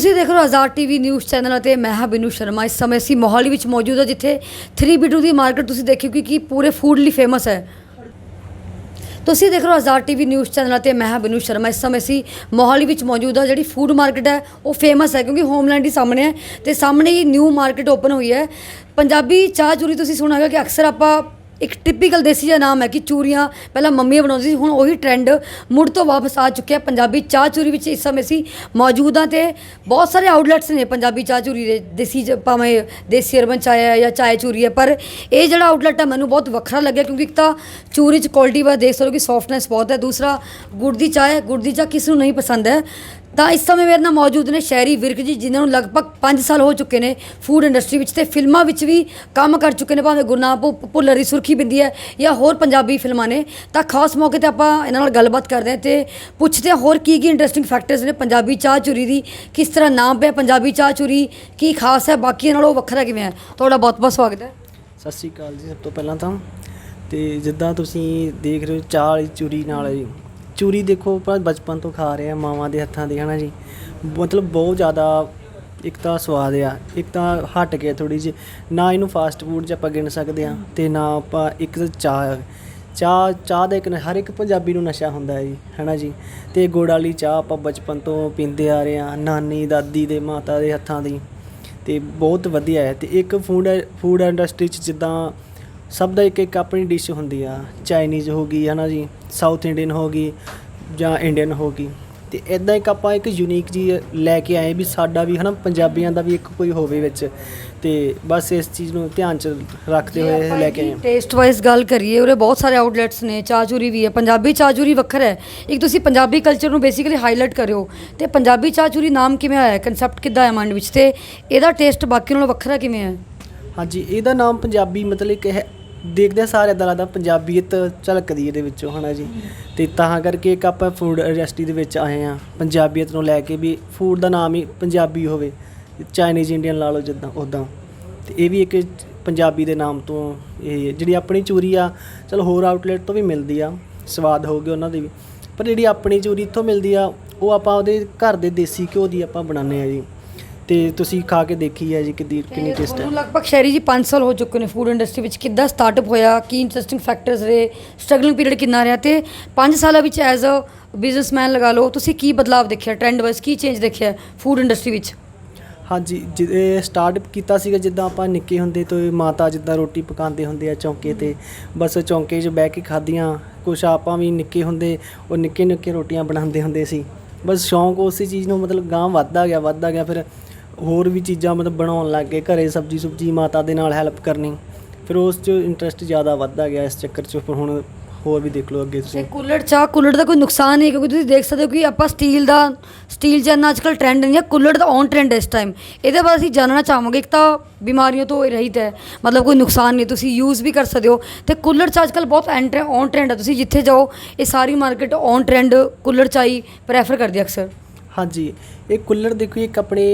ਤੁਸੀਂ ਦੇਖ ਰਹੇ ਹੋ ਆਜ਼ਾਦ ਟੀਵੀ ਨਿਊਜ਼ ਚੈਨਲ ਅਤੇ ਮੈਂ ਹਾਂ ਬਿਨੂ ਸ਼ਰਮਾ। ਇਸ ਸਮੇਂ ਅਸੀਂ ਮੋਹਾਲੀ ਵਿੱਚ ਮੌਜੂਦ ਹਾਂ, ਜਿੱਥੇ 3B2 ਦੀ ਮਾਰਕੀਟ ਤੁਸੀਂ ਦੇਖਿਓ ਕਿ ਪੂਰੇ ਫੂਡ ਲਈ ਫੇਮਸ ਹੈ। ਤੁਸੀਂ ਦੇਖ ਰਹੇ ਹੋ ਆਜ਼ਾਦ ਟੀਵੀ ਨਿਊਜ਼ ਚੈਨਲ 'ਤੇ ਮੈਂ ਹਾਂ ਬਿਨੂ ਸ਼ਰਮਾ। ਇਸ ਸਮੇਂ ਅਸੀਂ ਮੋਹਾਲੀ ਵਿੱਚ ਮੌਜੂਦ ਹਾਂ, ਜਿਹੜੀ ਫੂਡ ਮਾਰਕੀਟ ਹੈ, ਉਹ ਫੇਮਸ ਹੈ, ਕਿਉਂਕਿ ਹੋਮਲੈਂਡ ਹੀ ਸਾਹਮਣੇ ਹੈ ਤੇ ਸਾਹਮਣੇ ਹੀ ਨਿਊ ਮਾਰਕੀਟ ਓਪਨ ਹੋਈ ਹੈ। ਪੰਜਾਬੀ ਚਾਹ ਚੂਰੀ ਤੁਸੀਂ ਸੁਣਾ ਹੋਗਾ ਕਿ ਅਕਸਰ ਆਪਾਂ ਇੱਕ ਟਿਪੀਕਲ ਦੇਸੀ ਜਿਹਾ ਨਾਮ ਹੈ ਕਿ ਚੂਰੀਆਂ ਪਹਿਲਾਂ ਮੰਮੀਆਂ ਬਣਾਉਂਦੀ ਸੀ, ਹੁਣ ਉਹੀ ਟ੍ਰੈਂਡ ਮੁੜ ਤੋਂ ਵਾਪਸ ਆ ਚੁੱਕਿਆ ਪੰਜਾਬੀ ਚਾਹ ਚੂਰੀ ਵਿੱਚ ਇਸ ਸਮੇਂ ਅਸੀਂ ਮੌਜੂਦ ਹਾਂ ਤੇ ਬਹੁਤ ਸਾਰੇ ਆਊਟਲੈਟਸ ਨੇ ਪੰਜਾਬੀ ਚਾਹ ਚੂਰੀ ਦੇ, ਦੇਸੀ ਜ, ਭਾਵੇਂ ਦੇਸੀ ਅਰਬਨ ਚਾਹ ਹੈ ਜਾਂ ਚਾਹ ਚੂਰੀ ਹੈ, ਪਰ ਇਹ ਜਿਹੜਾ ਆਊਟਲੈਟ ਹੈ ਮੈਨੂੰ ਬਹੁਤ ਵੱਖਰਾ ਲੱਗਿਆ ਕਿਉਂਕਿ ਇੱਕ ਤਾਂ ਚੂਰੀ ਚ ਕੁਆਲਿਟੀ ਬਾਰੇ ਦੇਖ ਸਕੋ ਕਿ ਸੌਫਟਨੈਸ ਬਹੁਤ ਹੈ, ਦੂਸਰਾ ਗੁੜ ਦੀ ਚਾਹ ਹੈ, ਗੁੜ ਦੀ ਚਾਹ ਕਿਸ ਨੂੰ ਨਹੀਂ ਪਸੰਦ ਹੈ। ਤਾਂ ਇਸ ਸਮੇਂ ਮੇਰੇ ਨਾਲ ਮੌਜੂਦ ਨੇ ਸ਼ਹਿਰੀ ਵਿਰਕ ਜੀ, ਜਿਨ੍ਹਾਂ ਨੂੰ ਲਗਭਗ 5 ਸਾਲ ਹੋ ਚੁੱਕੇ ਨੇ ਫੂਡ ਇੰਡਸਟਰੀ ਵਿੱਚ ਤੇ ਫਿਲਮਾਂ ਵਿੱਚ ਵੀ ਕੰਮ ਕਰ ਚੁੱਕੇ ਨੇ, ਭਾਵੇਂ ਗੁਰਨਾਮ ਭੁ- ਭੁੱਲਰ ਦੀ ਸੁਰਖੀ ਬਿੰਦੀ ਹੈ ਜਾਂ ਹੋਰ ਪੰਜਾਬੀ ਫਿਲਮਾਂ ਨੇ, ਤਾਂ ਖਾਸ ਮੌਕੇ ਤੇ ਆਪਾਂ ਇਹਨਾਂ ਨਾਲ ਗੱਲਬਾਤ ਕਰਦੇ ਹਾਂ ਤੇ ਪੁੱਛਦੇ ਹਾਂ ਹੋਰ ਕੀ ਕੀ ਇੰਟਰਸਟਿੰਗ ਫੈਕਟਰਸ ਨੇ ਪੰਜਾਬੀ ਚਾਹ ਚੂਰੀ ਦੀ, ਕਿਸ ਤਰ੍ਹਾਂ ਨਾਮ ਪਿਆ ਪੰਜਾਬੀ ਚਾਹ ਚੂਰੀ, ਕੀ ਖਾਸ ਹੈ ਬਾਕੀਆਂ ਨਾਲੋਂ ਵੱਖਰਾ ਕਿਵੇਂ ਹੈ? ਤੁਹਾਡਾ ਬਹੁਤ ਬਹੁਤ ਸਵਾਗਤ ਹੈ। ਸਤਿ ਸ਼੍ਰੀ ਅਕਾਲ ਜੀ ਸਭ ਤੋਂ ਪਹਿਲਾਂ ਤਾਂ। ਤੇ ਜਿੱਦਾਂ ਤੁਸੀਂ ਦੇਖ ਰਹੇ ਹੋ ਚਾਹ ਵਾਲੀ ਚੂਰੀ ਨਾਲ ਜੀ ਚੂਰੀ ਦੇਖੋ, ਆਪਾਂ ਬਚਪਨ ਤੋਂ ਖਾ ਰਹੇ ਆ ਮਾਵਾਂ ਦੇ ਹੱਥਾਂ ਦੀ, ਹਨਾ ਜੀ। ਮਤਲਬ ਬਹੁਤ ਜ਼ਿਆਦਾ ਇੱਕ ਤਾਂ ਸਵਾਦ ਆ, ਇੱਕ ਤਾਂ ਹਟ ਗਿਆ ਥੋੜੀ ਜਿਹੀ, ਨਾ ਇਹਨੂੰ ਫਾਸਟ ਫੂਡ 'ਚ ਆਪਾਂ ਗਿਣ ਸਕਦੇ ਆ ਤੇ ਨਾ ਆਪਾਂ ਇੱਕ ਤਾਂ ਚਾਹ ਚਾਹ ਚਾਹ ਦਾ ਇੱਕ ਹਰ ਇੱਕ ਪੰਜਾਬੀ ਨੂੰ ਨਸ਼ਾ ਹੁੰਦਾ ਹੈ ਜੀ, ਹਨਾ ਜੀ? ਤੇ ਗੁੜ ਵਾਲੀ ਚਾਹ ਆਪਾਂ ਬਚਪਨ ਤੋਂ ਪੀਂਦੇ ਆ ਰਹੇ ਆ ਨਾਨੀ, ਦਾਦੀ ਦੇ ਮਾਤਾ ਦੇ ਹੱਥਾਂ ਦੀ, ਤੇ ਬਹੁਤ ਵਧੀਆ ਹੈ। ਤੇ ਇੱਕ ਫੂਡ ਫੂਡ ਇੰਡਸਟਰੀ ਚ ਜਿੱਦਾਂ ਸਭ ਦਾ ਇੱਕ ਇੱਕ ਆਪਣੀ ਡਿਸ਼ ਹੁੰਦੀ ਆ ਚਾਈਨੀਜ਼ ਹੋ ਗਈ ਹੈ ਨਾ ਜੀ? ਸਾਊਥ ਇੰਡੀਅਨ ਹੋ ਗਈ ਜਾਂ ਇੰਡੀਅਨ ਹੋ ਗਈ। ਤੇ ਇਦਾਂ ਇੱਕ ਆਪਾਂ ਇੱਕ ਯੂਨੀਕ ਜੀ ਲੈ ਕੇ ਆਏ ਵੀ ਸਾਡਾ ਵੀ ਹਨਾ ਪੰਜਾਬੀਆਂ ਦਾ ਵੀ ਇੱਕ ਕੋਈ ਹੋਵੇ ਵਿੱਚ। ਤੇ ਬਸ ਇਸ ਚੀਜ਼ ਨੂੰ ਧਿਆਨ ਚ ਰੱਖਦੇ ਹੋਏ ਇਹ ਲੈ ਕੇ ਆਏ ਹਾਂ। ਟੇਸਟ ਵਾਈਜ਼ ਗੱਲ ਕਰੀਏ ਉਰੇ ਬਹੁਤ ਸਾਰੇ ਆਊਟਲੈਟਸ ਨੇ ਚਾਹ ਚੂਰੀ ਵੀ ਹੈ ਪੰਜਾਬੀ ਚਾਹ ਚੂਰੀ ਵੱਖਰਾ ਹੈ। ਇੱਕ ਤੁਸੀਂ ਪੰਜਾਬੀ ਕਲਚਰ ਨੂੰ ਬੇਸਿਕਲੀ ਹਾਈਲਾਈਟ ਕਰਿਓ ਤੇ ਪੰਜਾਬੀ ਚਾਹ ਚੂਰੀ ਨਾਮ ਕਿਵੇਂ ਆਇਆ ਕਨਸੈਪਟ ਕਿੱਦਾਂ ਆਇਆ ਮਾਈਂਡ ਵਿੱਚ ਤੇ ਇਹਦਾ ਟੇਸਟ ਬਾਕੀ ਨਾਲੋਂ ਵੱਖਰਾ ਕਿਵੇਂ ਹੈ? ਹਾਂਜੀ ਇਹਦਾ ਨਾਮ ਪੰਜਾਬੀ ਮਤਲਬ ਕਿ ਹੈ ਦੇਖਦੇ ਸਾਰੇ ਇਦਾਂ ਲੱਗਦਾ ਪੰਜਾਬੀਅਤ ਝਲਕਦੀ ਇਹਦੇ ਵਿੱਚੋਂ, ਹਨਾ ਜੀ? ਤੇ ਤਾਂ ਕਰਕੇ ਇੱਕ ਆਪਾਂ ਫੂਡ ਇੰਡਸਟਰੀ ਦੇ ਵਿੱਚ ਆਏ ਆ ਪੰਜਾਬੀਅਤ ਨੂੰ ਲੈ ਕੇ ਵੀ ਫੂਡ ਦਾ ਨਾਮ ਹੀ ਪੰਜਾਬੀ ਹੋਵੇ ਚਾਈਨੀਜ਼ ਇੰਡੀਅਨ ਲਾ ਲਓ ਜਿੱਦਾਂ ਉਦਾਂ ਤੇ ਇਹ ਵੀ ਇੱਕ ਪੰਜਾਬੀ ਦੇ ਨਾਮ ਤੋਂ ਇਹ ਜਿਹੜੀ ਆਪਣੀ ਚੂਰੀ ਆ, ਚਲ ਹੋਰ ਆਊਟਲੈਟ ਤੋਂ ਵੀ ਮਿਲਦੀ ਆ, ਸਵਾਦ ਹੋਊਗੇ ਉਹਨਾਂ ਦੀ ਵੀ। ਪਰ ਜਿਹੜੀ ਆਪਣੀ ਚੂਰੀ ਇੱਥੋਂ ਮਿਲਦੀ ਆ, ਉਹ ਆਪਾਂ ਉਹਦੇ ਘਰ ਦੇ ਦੇਸੀ ਘਿਓ ਦੀ ਆਪਾਂ ਬਣਾਉਂਦੇ ਆ ਜੀ। ਤੇ ਤੁਸੀਂ ਖਾ ਕੇ ਦੇਖੀ ਹੈ ਜੀ ਕਿੰਨੀ ਕਿੰਨੀ ਟੇਸਟ ਹੈ? ਤੁਹਾਨੂੰ ਲਗਭਗ ਸ਼ਹਿਰੀ ਜੀ 5 ਸਾਲ ਹੋ ਚੁੱਕੇ ਨੇ ਫੂਡ ਇੰਡਸਟਰੀ ਵਿੱਚ ਕਿੱਦਾਂ ਸਟਾਰਟਅਪ ਹੋਇਆ ਕੀ ਇੰਟਰਸਟਿੰਗ ਫੈਕਟਰਸ ਰਹੇ ਸਟਰਗਲਿੰਗ ਪੀਰੀਅਡ ਕਿੰਨਾ ਰਿਹਾ ਤੇ 5 ਸਾਲਾਂ ਵਿੱਚ ਐਜ਼ ਅ ਬਿਜ਼ਨਸਮੈਨ ਲਗਾ ਲਓ ਤੁਸੀਂ ਕੀ ਬਦਲਾਅ ਦੇਖਿਆ ਟ੍ਰੈਂਡ ਵਾਈਜ਼ ਕੀ ਚੇਂਜ ਦੇਖਿਆ ਫੂਡ ਇੰਡਸਟਰੀ ਵਿੱਚ? ਹਾਂਜੀ ਜਿ ਸਟਾਰਟਅਪ ਕੀਤਾ ਸੀਗਾ ਜਿੱਦਾਂ ਆਪਾਂ ਨਿੱਕੇ ਹੁੰਦੇ ਤੋਂ ਹੀ ਮਾਤਾ ਜਿੱਦਾਂ ਰੋਟੀ ਪਕਾਉਂਦੇ ਹੁੰਦੇ ਆ ਚੌਂਕੇ ਤੇ ਬਸ ਚੌਂਕੇ 'ਚ ਬਹਿ ਕੇ ਖਾਧੀਆਂ ਕੁਛ ਆਪਾਂ ਵੀ ਨਿੱਕੇ ਹੁੰਦੇ ਉਹ ਨਿੱਕੇ ਨਿੱਕੇ ਰੋਟੀਆਂ ਬਣਾਉਂਦੇ ਹੁੰਦੇ ਸੀ ਬਸ ਸ਼ੌਂਕ ਉਸੇ ਚੀਜ਼ ਨੂੰ ਮਤਲਬ ਗਾਂ ਵੱਧਦਾ ਗਿਆ ਵੱਧਦਾ ਗਿਆ ਫਿਰ ਹੋਰ ਵੀ ਚੀਜ਼ਾਂ ਮਤਲਬ ਬਣਾਉਣ ਲੱਗ ਗਏ, ਘਰੇ ਸਬਜੀ ਸੁਬਜੀ ਮਾਤਾ ਦੇ ਨਾਲ ਹੈਲਪ ਕਰਨੀ। ਫਿਰ ਉਸ 'ਚ ਇੰਟਰਸਟ ਜ਼ਿਆਦਾ ਵੱਧਦਾ ਗਿਆ ਇਸ ਚੱਕਰ 'ਚ, ਫਿਰ ਹੁਣ ਹੋਰ ਵੀ ਦੇਖ ਲਓ ਅੱਗੇ ਤੇ ਤੁਸੀਂ ਕੁੱਲੜ ਚਾਹ, ਕੁੱਲੜ ਦਾ ਕੋਈ ਨੁਕਸਾਨ ਨਹੀਂ ਕਿਉਂਕਿ ਤੁਸੀਂ ਦੇਖ ਸਕਦੇ ਹੋ ਕਿ ਆਪਾਂ ਸਟੀਲ ਦਾ ਸਟੀਲ ਜਨ ਅੱਜਕੱਲ ਟ੍ਰੈਂਡ ਨਹੀਂ ਹੈ ਕੂਲਰ ਦਾ ਔਨ ਟ੍ਰੈਂਡ ਇਸ ਟਾਈਮ ਇਹਦੇ ਬਾਰੇ ਅਸੀਂ ਜਾਣਨਾ ਚਾਹਾਂਗੇ, ਇੱਕ ਤਾਂ ਬਿਮਾਰੀਆਂ ਤੋਂ ਇਹ ਰਹਿਤ ਹੈ, ਮਤਲਬ ਕੋਈ ਨੁਕਸਾਨ ਨਹੀਂ ਤੁਸੀਂ ਯੂਜ਼ ਵੀ ਕਰ ਸਕਦੇ ਹੋ। ਤੇ ਕੁੱਲੜ ਚਾਹ ਅੱਜਕੱਲ ਬਹੁਤ ਐਂਟਰ ਔਨ ਟ੍ਰੈਂਡ ਹੈ, ਤੁਸੀਂ ਜਿੱਥੇ ਜਾਓ, ਇਹ ਸਾਰੀ ਮਾਰਕੀਟ ਔਨ ਟ੍ਰੈਂਡ ਕੂਲਰ ਚਾਹ ਹੀ ਪ੍ਰੈਫਰ ਕਰਦੀ ਹੈ ਅਕਸਰ। ਹਾਂਜੀ। ਇਹ ਕੁੱਲੜ ਦੇਖੋ ਇੱਕ ਆਪਣੇ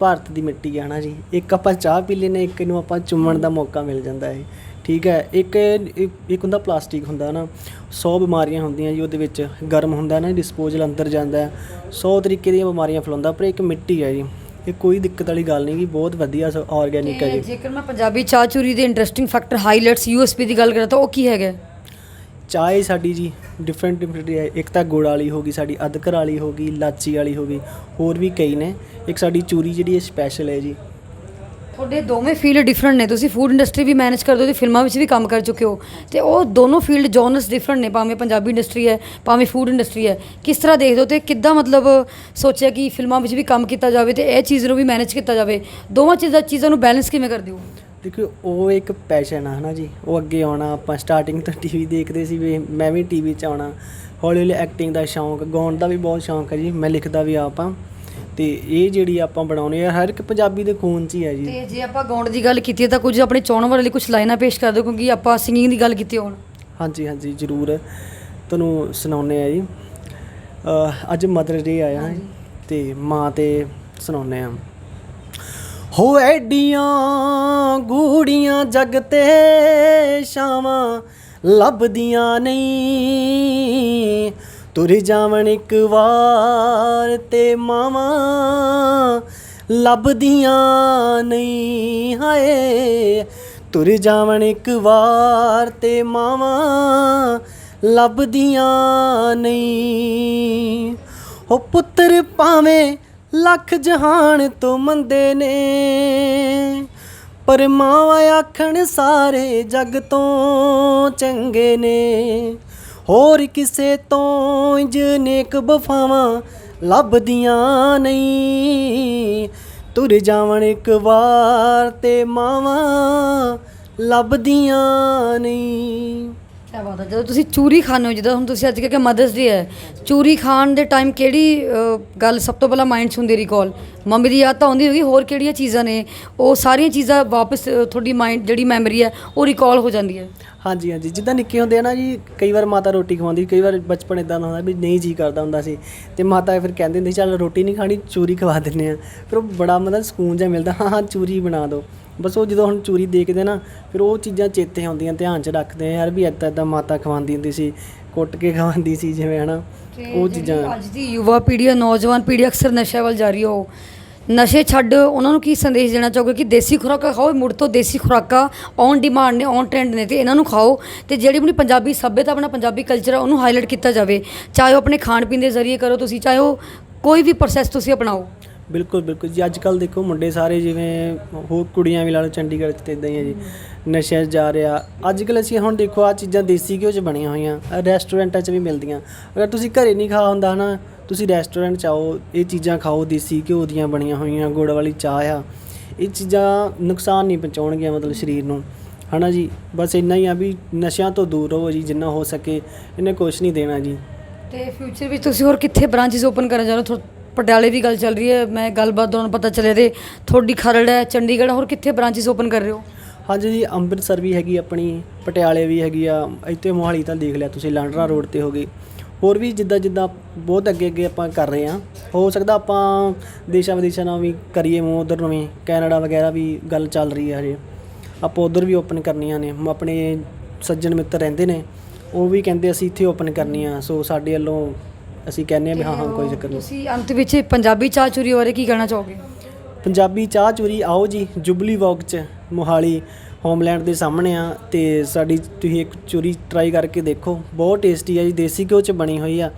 ਭਾਰਤ ਦੀ ਮਿੱਟੀ ਹੈ ਨਾ ਜੀ। ਇੱਕ ਆਪਾਂ ਚਾਹ ਪੀ ਲੈਨੇ ਇੱਕ ਨੂੰ ਆਪਾਂ ਚੁੰਮਣ ਦਾ ਮੌਕਾ ਮਿਲ ਜਾਂਦਾ ਹੈ। ਠੀਕ ਹੈ ਇੱਕ ਇੱਕ ਹੁੰਦਾ ਪਲਾਸਟਿਕ ਹੁੰਦਾ ਨਾ। 100 ਬਿਮਾਰੀਆਂ ਹੁੰਦੀਆਂ ਜੀ ਉਹਦੇ ਵਿੱਚ। ਗਰਮ ਹੁੰਦਾ ਨਾ ਡਿਸਪੋਜ਼ਲ ਅੰਦਰ ਜਾਂਦਾ 100 ਤਰੀਕੇ ਦੀਆਂ ਬਿਮਾਰੀਆਂ ਫੈਲਾਉਂਦਾ ਪਰ ਇੱਕ ਮਿੱਟੀ ਹੈ ਜੀ। ਇਹ ਕੋਈ ਦਿੱਕਤ ਵਾਲੀ ਗੱਲ ਨਹੀਂ ਗੀ ਬਹੁਤ ਵਧੀਆ ਆਰਗੈਨਿਕ ਹੈ ਜੀ। ਜੇਕਰ ਮੈਂ ਪੰਜਾਬੀ ਚਾਹ ਚੂਰੀ ਦੇ ਇੰਟਰਸਟਿੰਗ ਫੈਕਟਰ ਹਾਈਲਾਈਟਸ ਯੂਐਸਪੀ ਦੀ ਗੱਲ ਕਰਾਂ ਤਾਂ ਉਹ ਕੀ ਹੈਗਾ? ਚਾਹ ਸਾਡੀ ਜੀ ਡਿਫਰੈਂਟ ਡਿਫਰੈਂਟ ਹੈ। ਇੱਕ ਤਾਂ ਗੁੜ ਵਾਲੀ ਹੋ ਗਈ, ਸਾਡੀ ਅਦਰਕ ਵਾਲੀ ਹੋ ਗਈ, ਲਾਚੀ ਵਾਲੀ ਹੋ ਗਈ, ਹੋਰ ਵੀ ਕਈ ਨੇ। ਇੱਕ ਸਾਡੀ ਚੂਰੀ ਜਿਹੜੀ ਹੈ ਸਪੈਸ਼ਲ ਹੈ ਜੀ। ਤੁਹਾਡੇ ਦੋਵੇਂ ਫੀਲਡ ਡਿਫਰੈਂਟ ਨੇ। ਤੁਸੀਂ ਫੂਡ ਇੰਡਸਟਰੀ ਵੀ ਮੈਨੇਜ ਕਰਦੇ ਹੋ ਤੇ ਫਿਲਮਾਂ ਵਿੱਚ ਵੀ ਕੰਮ ਕਰ ਚੁੱਕੇ ਹੋ। ਤੇ ਉਹ ਦੋਨੋਂ ਫੀਲਡ ਜੋਨਰਸ ਡਿਫਰੈਂਟ ਨੇ, ਭਾਵੇਂ ਪੰਜਾਬੀ ਇੰਡਸਟਰੀ ਹੈ, ਭਾਵੇਂ ਫੂਡ ਇੰਡਸਟਰੀ ਹੈ। ਕਿਸ ਤਰ੍ਹਾਂ ਦੇਖਦੇ ਹੋ ਤੇ ਕਿੱਦਾਂ ਮਤਲਬ ਸੋਚਿਆ ਕਿ ਫਿਲਮਾਂ ਵਿੱਚ ਵੀ ਕੰਮ ਕੀਤਾ ਜਾਵੇ ਤੇ ਇਹ ਚੀਜ਼ ਨੂੰ ਵੀ ਮੈਨੇਜ ਕੀਤਾ ਜਾਵੇ? ਦੋਵਾਂ ਚੀਜ਼ਾਂ ਚੀਜ਼ਾਂ ਨੂੰ ਬੈਲੈਂਸ ਕਿਵੇਂ ਕਰਦੇ ਹੋ? ਦੇਖੋ ਉਹ ਇੱਕ ਪੈਸ਼ਨ ਆ ਹਨਾ ਜੀ। ਉਹ ਅੱਗੇ ਆਉਣਾ ਆਪਾਂ ਸਟਾਰਟਿੰਗ ਤੋਂ ਟੀਵੀ ਦੇਖਦੇ ਸੀ ਵੀ ਮੈਂ ਵੀ ਟੀਵੀ 'ਚ ਆਉਣਾ। ਹੌਲੀ ਹੌਲੀ ਐਕਟਿੰਗ ਦਾ ਸ਼ੌਂਕ ਗਾਉਣ ਦਾ ਵੀ ਬਹੁਤ ਸ਼ੌਂਕ ਹੈ ਜੀ ਮੈਂ ਲਿਖਦਾ ਵੀ ਆਪ ਤੇ ਇਹ ਜਿਹੜੀ ਆਪਾਂ ਬਣਾਉਣੇ ਆ ਹਰ ਇੱਕ ਪੰਜਾਬੀ ਦੇ ਖੂਨ 'ਚ ਹੀ ਹੈ ਜੀ। ਤੇ ਜੇ ਆਪਾਂ ਗਾਉਣ ਦੀ ਗੱਲ ਕੀਤੀ ਹੈ ਤਾਂ ਕੁਝ ਆਪਣੇ ਚਾਹਣ ਵਾਲੇ ਲਈ ਕੁਝ ਲਾਈਨਾਂ ਪੇਸ਼ ਕਰ ਦਿਓ ਕਿਉਂਕਿ ਆਪਾਂ ਸਿੰਗਿੰਗ ਦੀ ਗੱਲ ਕੀਤੀ ਹੁਣ। ਹਾਂਜੀ ਹਾਂਜੀ ਜ਼ਰੂਰ। ਤੁਹਾਨੂੰ ਸੁਣਾਉਣੇ ਆ ਜੀ। ਅਹ ਅੱਜ ਮਦਰਸ ਡੇ ਆਇਆ ਹੈ। ਤੇ ਮਾਂ ਤੇ ਸੁਣਾਉਣੇ ਆ। ਹੋ ਐਡੀਆਂ ਗੂੜੀਆਂ ਜਗ ਤੇ ਸ਼ਾਵਾਂ ਲੱਭਦੀਆਂ ਨਹੀਂ। ਤੁਰ ਜਾਵਣ ਇੱਕ ਵਾਰ ਤੇ ਮਾਵਾਂ, ਲੱਭਦੀਆਂ ਨਹੀਂ ਹਾਏ। ਤੁਰ ਜਾਵਣ ਇੱਕ ਵਾਰ ਤੇ ਮਾਵਾਂ, ਲੱਭਦੀਆਂ ਨਹੀਂ। ਹੋ ਪੁੱਤਰ ਭਾਵੇਂ ਲੱਖ ਜਹਾਨ ਤੋਂ ਮੰਦੇ ਨੇ। ਪਰ ਮਾਵਾਂ ਆਖਣ, ਸਾਰੇ ਜੱਗ ਤੋਂ ਚੰਗੇ ਨੇ। ਹੋਰ ਕਿਸੇ ਤੋਂ ਇੰਜ ਨੇਕ ਵਫਾਵਾਂ ਲੱਭਦੀਆਂ ਨਹੀਂ। ਤੁਰ ਜਾਵਣ ਇੱਕ ਵਾਰ ਤੇ ਮਾਵਾਂ ਲੱਭਦੀਆਂ ਨਹੀਂ। ਕੀ ਬਾਤ ਹੈ ਜਦੋਂ ਤੁਸੀਂ ਚੂਰੀ ਖਾਂਦੇ ਹੋ ਜਿੱਦਾਂ ਹੁਣ ਤੁਸੀਂ ਅੱਜ ਕਿ ਮਦਰਸ ਡੇ ਹੈ ਚੂਰੀ ਖਾਣ ਦੇ ਟਾਈਮ ਕਿਹੜੀ ਅ, ਗੱਲ ਸਭ ਤੋਂ ਪਹਿਲਾਂ ਮਾਈਂਡ 'ਚ ਹੁੰਦੀ ਰਿਕਾਲ ਮੰਮੀ ਦੀ ਯਾਦ ਤਾਂ ਆਉਂਦੀ ਹੋਗੀ ਹੋਰ ਕਿਹੜੀਆਂ ਚੀਜ਼ਾਂ ਨੇ ਉਹ ਸਾਰੀਆਂ ਚੀਜ਼ਾਂ ਵਾਪਸ ਅ, ਤੁਹਾਡੀ ਮਾਈਂਡ ਜਿਹੜੀ ਮੈਮਰੀ ਹੈ ਉਹ ਰਿਕਾਲ ਹੋ ਜਾਂਦੀ ਹੈ। ਹਾਂਜੀ ਹਾਂਜੀ ਜਿੱਦਾਂ ਨਿੱਕੇ ਹੁੰਦੇ ਆ ਨਾ ਜੀ ਕਈ ਵਾਰ ਮਾਤਾ ਰੋਟੀ ਖਵਾਉਂਦੀ ਕਈ ਵਾਰ ਬਚਪਨ ਇਦਾਂ ਦਾ ਹੁੰਦਾ ਵੀ ਨਹੀਂ ਜੀ ਕਰਦਾ ਹੁੰਦਾ ਸੀ ਤੇ ਮਾਤਾ ਫਿਰ ਕਹਿੰਦੇ ਹੁੰਦੇ ਸੀ, ਚੱਲ ਰੋਟੀ ਨਹੀਂ ਖਾਣੀ ਚੂਰੀ ਖਵਾ ਦਿੰਨੇ ਆ ਫਿਰ ਉਹ ਬੜਾ ਮਤਲਬ ਸਕੂਨ ਜਿਹਾ ਮਿਲਦਾ ਹਾਂ ਹਾਂ ਚੂਰੀ ਬਣਾ ਦਿਓ। ਬਸ ਉਹ ਜਦੋਂ ਹੁਣ ਚੂਰੀ ਦੇਖਦੇ ਨਾ ਫਿਰ ਉਹ ਚੀਜ਼ਾਂ ਚੇਤੇ ਆਉਂਦੀਆਂ ਧਿਆਨ 'ਚ ਰੱਖਦੇ ਆ ਯਾਰ ਵੀ ਇੱਦਾਂ ਇੱਦਾਂ ਮਾਤਾ ਖਵਾਉਂਦੀ ਹੁੰਦੀ ਸੀ ਕੁੱਟ ਕੇ ਖਵਾਉਂਦੀ ਸੀ ਜਿਵੇਂ ਹਨਾ। ਉਹ ਚੀਜ਼ਾਂ ਅੱਜ ਦੀ ਯੁਵਾ ਪੀੜ੍ਹੀ ਹੈ ਨੌਜਵਾਨ ਪੀੜ੍ਹੀ ਅਕਸਰ ਨਸ਼ਿਆਂ ਵੱਲ ਜਾ ਰਹੀ ਹੋ ਨਸ਼ੇ ਛੱਡ ਉਹਨਾਂ ਨੂੰ ਕੀ ਸੰਦੇਸ਼ ਦੇਣਾ ਚਾਹੋਗੇ ਕਿ ਦੇਸੀ ਖੁਰਾਕਾਂ ਖਾਓ ਮੁੜ ਤੋਂ ਦੇਸੀ ਖੁਰਾਕਾਂ ਔਨ ਡਿਮਾਂਡ ਨੇ ਔਨ ਟ੍ਰੈਂਡ ਨੇ ਤੇ ਇਹਨਾਂ ਨੂੰ ਖਾਓ। ਤੇ ਜਿਹੜੀ ਆਪਣੀ ਪੰਜਾਬੀ ਸੱਭਿਅਤਾ ਆਪਣਾ ਪੰਜਾਬੀ ਕਲਚਰ ਹੈ ਉਹਨੂੰ ਹਾਈਲਾਈਟ ਕੀਤਾ ਜਾਵੇ। ਚਾਹੇ ਉਹ ਆਪਣੇ ਖਾਣ ਪੀਣ ਦੇ ਜ਼ਰੀਏ ਕਰੋ ਤੁਸੀਂ ਚਾਹੇ ਉਹ ਕੋਈ ਵੀ ਪ੍ਰੋਸੈਸ ਤੁਸੀਂ ਅਪਣਾਓ। ਬਿਲਕੁਲ ਬਿਲਕੁਲ ਜੀ। ਅੱਜ ਕੱਲ ਦੇਖੋ ਮੁੰਡੇ ਸਾਰੇ ਜਿਵੇਂ ਹੋਰ ਕੁੜੀਆਂ ਵੀ ਲਾ ਲਓ, ਚੰਡੀਗੜ੍ਹ 'ਚ ਤੇ ਇਦਾਂ ਹੀ ਹੈ ਜੀ। ਨਸ਼ਿਆਂ 'ਚ ਜਾ ਰਿਹਾ। ਅੱਜ ਕੱਲ ਅਸੀਂ ਹੁਣ ਦੇਖੋ ਆ ਚੀਜ਼ਾਂ ਦੇਸੀ ਘਿਓ 'ਚ ਬਣੀਆਂ ਹੋਈਆਂ। ਰੈਸਟੋਰੈਂਟਾਂ 'ਚ ਵੀ ਮਿਲਦੀਆਂ। ਅਗਰ ਤੁਸੀਂ ਘਰੇ ਨਹੀਂ ਖਾ ਹੁੰਦਾ ਨਾ, ਤੁਸੀਂ ਰੈਸਟੋਰੈਂਟ 'ਚ ਆਓ, ਇਹ ਚੀਜ਼ਾਂ ਖਾਓ, ਦੇਸੀ ਘਿਓ ਦੀਆਂ ਬਣੀਆਂ ਹੋਈਆਂ, ਗੁੜ ਵਾਲੀ ਚਾਹ ਆ। ਇਹ ਚੀਜ਼ਾਂ ਨੁਕਸਾਨ ਨਹੀਂ ਪਹੁੰਚਾਉਣਗੀਆਂ ਮਤਲਬ ਸਰੀਰ ਨੂੰ। ਹਨਾ ਜੀ? ਬਸ ਇੰਨਾ ਹੀ ਆ ਵੀ ਨਸ਼ਿਆਂ ਤੋਂ ਦੂਰ ਰਹੋ ਜੀ, ਜਿੰਨਾ ਹੋ ਸਕੇ। ਇਹਨੇ ਕੁਝ ਨਹੀਂ ਦੇਣਾ ਜੀ। ਤੇ ਫਿਊਚਰ ਵਿੱਚ ਤੁਸੀਂ ਹੋਰ ਕਿੱਥੇ ਬ੍ਰਾਂਚਸ ਓਪਨ ਕਰਨ ਜਾ ਰਹੇ ਹੋ? ਪਟਿਆਲੇ ਵੀ ਗੱਲ ਚੱਲ ਰਹੀ ਹੈ, ਮੈਂ ਗੱਲਬਾਤ ਦੌਰਾਨ ਪਤਾ ਚੱਲਿਆ ਤੇ ਤੁਹਾਡੀ ਖਰੜ ਹੈ, ਚੰਡੀਗੜ੍ਹ ਹੋਰ ਕਿੱਥੇ ਬ੍ਰਾਂਚਸ ਓਪਨ ਕਰ ਰਹੇ ਹੋ? ਹਾਂਜੀ ਜੀ, ਅੰਮ੍ਰਿਤਸਰ ਵੀ ਹੈਗੀ ਆਪਣੀ, ਪਟਿਆਲੇ ਵੀ ਹੈਗੀ ਆ, ਇੱਥੇ ਮੋਹਾਲੀ ਤਾਂ ਦੇਖ ਲਿਆ ਤੁਸੀਂ, ਲਾਂਡਰਾ ਰੋਡ ਤੇ ਹੋ ਗਈ ਹੋਰ ਵੀ ਜਿੱਦਾਂ ਜਿੱਦਾਂ ਬਹੁਤ ਅੱਗੇ ਅੱਗੇ ਆਪਾਂ ਕਰ ਰਹੇ ਆ ਹੋ ਸਕਦਾ ਆਪਾਂ ਦੇਸ਼ਾਂ ਵਿਦੇਸ਼ਾਂ ਨਾਲ ਵੀ ਕਰੀਏ ਮੂੰਹ ਉਧਰ ਨੂੰ ਵੀ, ਕੈਨੇਡਾ ਵਗੈਰਾ ਵੀ ਗੱਲ ਚੱਲ ਰਹੀ ਹੈ ਹਜੇ। ਆਪਾਂ ਉਧਰ ਵੀ ਓਪਨ ਕਰਨੀਆਂ ਨੇ ਆਪਣੇ ਸੱਜਣ ਮਿੱਤਰ ਰਹਿੰਦੇ ਨੇ, ਉਹ ਵੀ ਕਹਿੰਦੇ ਅਸੀਂ ਇੱਥੇ ਓਪਨ ਕਰਨੀ ਆ ਸੋ ਸਾਡੇ ਵੱਲੋਂ ਅਸੀਂ ਕਹਿੰਦੇ ਆ ਵੀ ਹਾਂ ਹਾਂ ਕੋਈ ਚੱਕਰ ਨਹੀਂ। ਤੁਸੀਂ ਅੰਤ ਵਿੱਚ ਪੰਜਾਬੀ ਚਾਹ ਚੂਰੀ ਬਾਰੇ ਕੀ ਕਹਿਣਾ ਚਾਹੋਗੇ? ਪੰਜਾਬੀ ਚਾਹ ਚੂਰੀ ਆਓ ਜੀ ਜੁਬਲੀ ਵੌਕ ਚ ਮੋਹਾਲੀ ਹੋਮਲੈਂਡ ਦੇ ਸਾਹਮਣੇ ਆ ਤੇ ਸਾਡੀ ਤੁਸੀਂ ਇੱਕ ਚੂਰੀ ਟਰਾਈ ਕਰਕੇ ਦੇਖੋ ਬਹੁਤ ਟੇਸਟੀ ਆ ਜੀ ਦੇਸੀ ਘਿਓ ਚ ਬਣੀ ਹੋਈ ਆ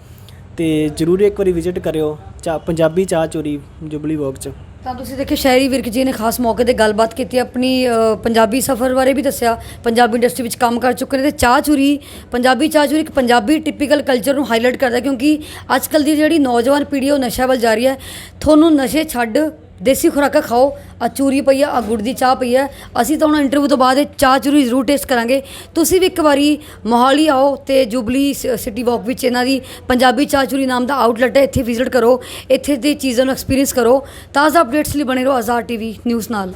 ਤੇ ਜਰੂਰ ਇੱਕ ਵਾਰੀ ਵਿਜ਼ਿਟ ਕਰਿਓ ਚਾ ਪੰਜਾਬੀ ਚਾਹ ਚੂਰੀ ਜੁਬਲੀ ਵੌਕ ਚ। ਤਾਂ ਤੁਸੀਂ ਦੇਖਿਆ ਸ਼ਹਿਰੀ ਵਿਰਕ ਜੀ ਨੇ ਖਾਸ ਮੌਕੇ ਤੇ ਗੱਲਬਾਤ ਕੀਤੀ ਆਪਣੀ ਅ, ਪੰਜਾਬੀ ਸਫ਼ਰ ਬਾਰੇ ਵੀ ਦੱਸਿਆ। ਪੰਜਾਬੀ ਇੰਡਸਟਰੀ ਵਿੱਚ ਕੰਮ ਕਰ ਚੁੱਕੇ ਨੇ ਤੇ ਚਾਹ ਚੂਰੀ ਪੰਜਾਬੀ ਚਾਹ ਚੂਰੀ ਇੱਕ ਪੰਜਾਬੀ ਟਿਪੀਕਲ ਕਲਚਰ ਨੂੰ ਹਾਈਲਾਈਟ ਕਰਦਾ ਕਿਉਂਕਿ ਅੱਜ ਕੱਲ੍ਹ ਦੀ ਜਿਹੜੀ ਨੌਜਵਾਨ ਪੀੜ੍ਹੀ ਹੈ ਉਹ ਨਸ਼ਾ ਵੱਲ ਜਾ ਰਹੀ ਹੈ। ਤੁਹਾਨੂੰ ਨਸ਼ੇ ਛੱਡ ਦੇਸੀ ਖੁਰਾਕਾਂ ਖਾਓ ਆ ਚੂਰੀ ਪਈ ਆ ਆ ਗੁੜ ਦੀ ਚਾਹ ਪਈ ਹੈ ਅਸੀਂ ਤਾਂ ਹੁਣ ਇੰਟਰਵਿਊ ਤੋਂ ਬਾਅਦ ਇਹ ਚਾਹ ਚੂਰੀ ਜ਼ਰੂਰ ਟੇਸਟ ਕਰਾਂਗੇ। ਤੁਸੀਂ ਵੀ ਇੱਕ ਵਾਰੀ ਮੋਹਾਲੀ ਆਓ ਤੇ ਜੁਬਲੀ ਸ- ਸਿਟੀ ਵਾਕ ਵਿੱਚ ਇਹਨਾਂ ਦੀ ਪੰਜਾਬੀ ਚਾਹ ਚੂਰੀ ਨਾਮ ਦਾ ਆਊਟਲੈਟ ਹੈ, ਇੱਥੇ ਵਿਜ਼ਿਟ ਕਰੋ। ਇੱਥੇ ਦੀ ਚੀਜ਼ਾਂ ਨੂੰ ਐਕਸਪੀਰੀਅੰਸ ਕਰੋ। ਤਾਜ਼ਾ ਅਪਡੇਟਸ ਲਈ ਬਣੇ ਰਹੋ ਆਜ਼ਾਦ ਟੀਵੀ ਨਿਊਜ਼ ਨਾਲ।